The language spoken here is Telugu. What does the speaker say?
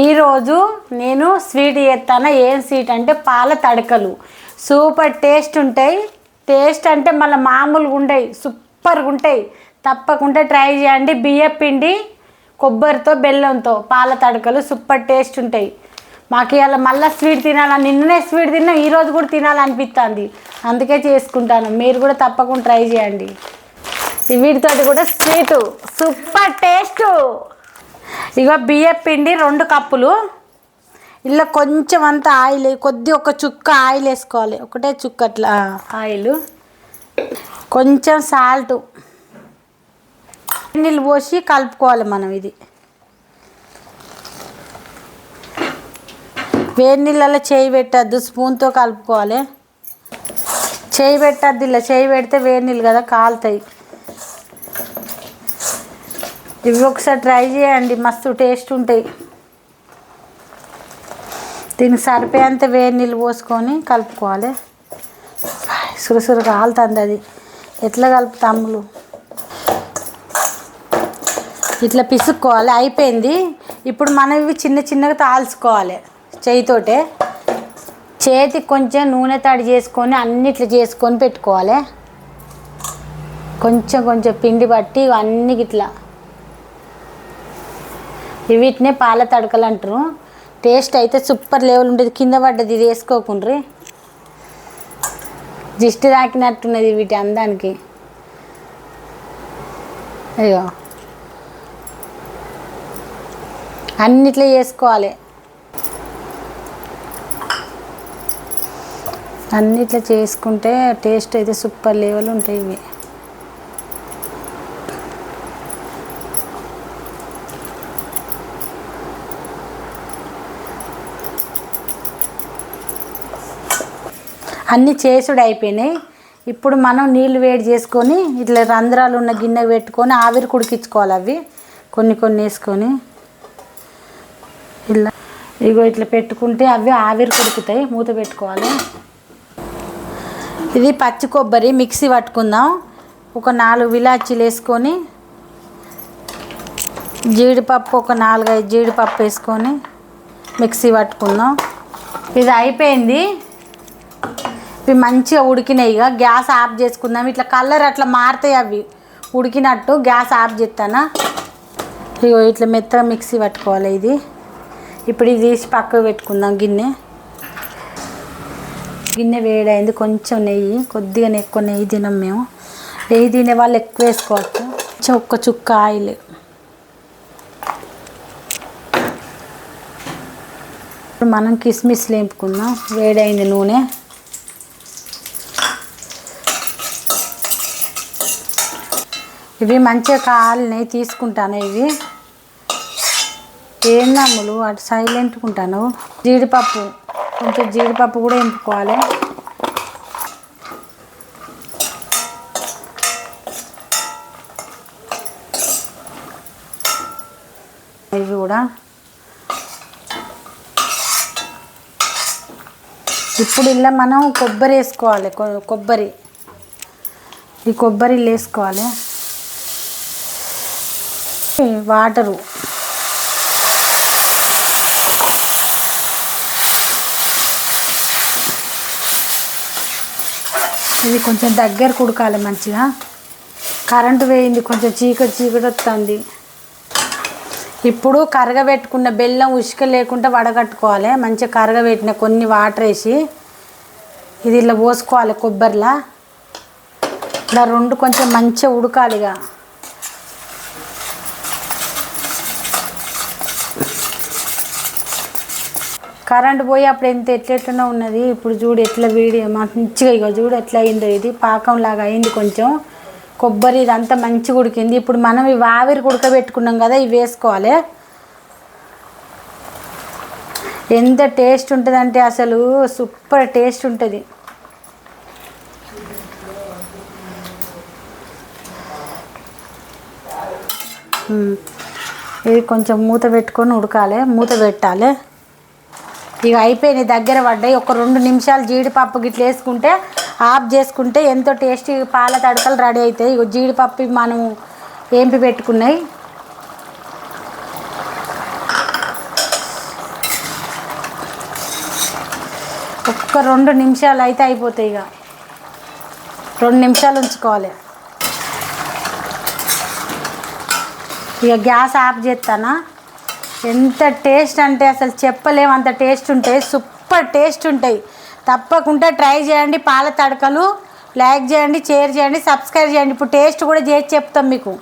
ఈరోజు నేను స్వీట్ చేస్తాను? ఏం స్వీట్ అంటే పాల తడకలు. సూపర్ టేస్ట్ ఉంటాయి. టేస్ట్ అంటే మళ్ళీ మామూలుగా ఉంటాయి. సూపర్గా ఉంటాయి. తప్పకుండా ట్రై చేయండి. బియ్యం పిండి కొబ్బరితో బెల్లంతో పాల తడకలు సూపర్ టేస్ట్ ఉంటాయి. మాకు ఇవాళ మళ్ళీ స్వీట్ తినాలని నిన్ననే స్వీట్ తిన్నా ఈరోజు కూడా తినాలనిపిస్తుంది. అందుకే చేసుకుంటాను. మీరు కూడా తప్పకుండా ట్రై చేయండి. వీటితోటి కూడా స్వీటు. Super taste. ఇక బియ్యం పిండి రెండు కప్పులు. ఇలా కొంచెం అంత ఆయిల్ కొద్ది ఒక చుక్క ఆయిల్ వేసుకోవాలి. ఒకటే చుక్క అట్లా. ఆయిల్. కొంచెం సాల్ట్ నీళ్ళు పోసి కలుపుకోవాలి మనం ఇది. వేడి నీళ్ళలో చేయి పెట్టద్దు స్పూన్తో కలుపుకోవాలి. చేయి పెట్టద్దు ఇలా చేయి పెడితే వేడి నీళ్ళు కదా కాలుతాయి. ఇవి ఒకసారి ట్రై చేయండి మస్తు టేస్ట్ ఉంటాయి. దీనికి సరిపోయేంత వేడి నీళ్ళు పోసుకొని కలుపుకోవాలి. సురసురు కాలుతుంది అది. ఎట్లా కలుపుతాములు ఇట్లా పిసుక్కోవాలి అయిపోయింది. ఇప్పుడు మనం ఇవి చిన్న చిన్నగా తాల్చుకోవాలి చేయితోటే. చేతి కొంచెం నూనె తడి చేసుకొని అన్ని ఇట్లా చేసుకొని పెట్టుకోవాలి. కొంచెం కొంచెం పిండి పట్టి అన్ని ఇట్లా వీటినే పాల తడకలు అంటారు. టేస్ట్ అయితే సూపర్ లెవెల్ ఉంటుంది కింద పడ్డది ఇది వేసుకోకుండ్రి. దిష్టి తాకినట్టున్నది వీటి అందానికి. అయ్యో. అన్నిట్లో చేసుకోవాలి అన్నిట్లో చేసుకుంటే టేస్ట్ అయితే సూపర్ లెవెల్ ఉంటాయి ఇవి. అన్నీ చేసుడు అయిపోయినాయి ఇప్పుడు మనం నీళ్ళు వేడి చేసుకొని ఇట్లా రంధ్రాలు ఉన్న గిన్నె పెట్టుకొని ఆవిరి కుడికించుకోవాలి అవి. కొన్ని కొన్ని వేసుకొని. ఇలా. ఇగో ఇట్లా పెట్టుకుంటే అవి ఆవిరి కుడుకుతాయి. మూత పెట్టుకోవాలి. ఇది పచ్చి కొబ్బరి మిక్సీ పట్టుకుందాం. ఒక నాలుగు విలాచీలు వేసుకొని జీడిపప్పు ఒక నాలుగైదు జీడిపప్పు వేసుకొని మిక్సీ పట్టుకుందాం. ఇది అయిపోయింది. ఇవి మంచిగా ఉడికినాయి. ఇక గ్యాస్ ఆఫ్ చేసుకుందాం. ఇట్లా కలర్ అట్లా మారుతాయి అవి. ఉడికినట్టు గ్యాస్ ఆఫ్ చేస్తానా ఇగో ఇట్లా మెత్తగా మిక్సీ పట్టుకోవాలి ఇది. ఇప్పుడు ఇది తీసి పక్కకు పెట్టుకుందాం గిన్నె. గిన్నె వేడైంది. కొంచెం నెయ్యి. కొద్దిగా ఎక్కువ నెయ్యి తినం మేము. నెయ్యి తినే వాళ్ళు ఎక్కువ వేసుకోవచ్చు. కొంచెం ఒక్క చుక్క ఆయిల్. ఇప్పుడు మనం కిస్మిస్ లేపుకుందాం. వేడైంది నూనె. ఇవి మంచిగా కాలినాయి తీసుకుంటాను ఇవి. ఏందమ్ములు అటు సైలెంట్గా ఉంటాను జీడిపప్పు. కొంచెం జీడిపప్పు కూడా ఎంపుకోవాలి. ఇవి కూడా. ఇప్పుడు ఇలా మనం కొబ్బరి వేసుకోవాలి. కొబ్బరి. ఈ కొబ్బరి వేసుకోవాలి. వాటరు. ఇది కొంచెం దగ్గర కుడకాలి మంచిగా. కరెంటు వేయింది కొంచెం చీకటి చీకటి వస్తుంది ఇప్పుడు కరగబెట్టుకున్న బెల్లం ఉసుక లేకుండా వడగట్టుకోవాలి. మంచిగా కరగబెట్టిన కొన్ని వాటర్ వేసి ఇది ఇలా పోసుకోవాలి కొబ్బరిలా. ఇలా రెండు కొంచెం మంచిగా ఉడకాలి కరెంట్ పోయి అప్పుడు ఎంత ఎట్లెట్లనో ఉన్నది. ఇప్పుడు చూడు ఎట్లా వీడి మంచిగా ఇక చూడు ఎట్లా అయిందో ఇది. పాకం లాగా అయింది కొంచెం. కొబ్బరి ఇదంతా మంచిగా ఉడికింది. ఇప్పుడు మనం ఇవి ఆవిరి ఉడకబెట్టుకున్నాం కదా ఇవి వేసుకోవాలి. ఎంత టేస్ట్ ఉంటుందంటే అసలు సూపర్ టేస్ట్ ఉంటుంది. ఇది కొంచెం మూత పెట్టుకొని ఉడకాలి. మూత పెట్టాలి. ఇక అయిపోయినాయి దగ్గర పడ్డాయి. ఒక రెండు నిమిషాలు జీడిపప్పు గిట్ల వేసుకుంటే ఆఫ్ చేసుకుంటే ఎంతో టేస్టీ పాల తడకలు రెడీ అవుతాయి ఇక జీడిపప్పు మనం ఏంపి పెట్టుకున్నాయి. ఒక్క రెండు నిమిషాలు అయితే అయిపోతాయి ఇక. రెండు నిమిషాలు ఉంచుకోవాలి. ఇక గ్యాస్ ఆఫ్ చేస్తానా ఎంత టేస్ట్ అంటే అసలు చెప్పలేము అంత టేస్ట్ ఉంటాయి. సూపర్ టేస్ట్ ఉంటాయి. తప్పకుండా ట్రై చేయండి. పాల తడకలు లైక్ చేయండి షేర్ చేయండి సబ్స్క్రైబ్ చేయండి. ఇప్పుడు టేస్ట్ కూడా చేసి చెప్తాం మీకు.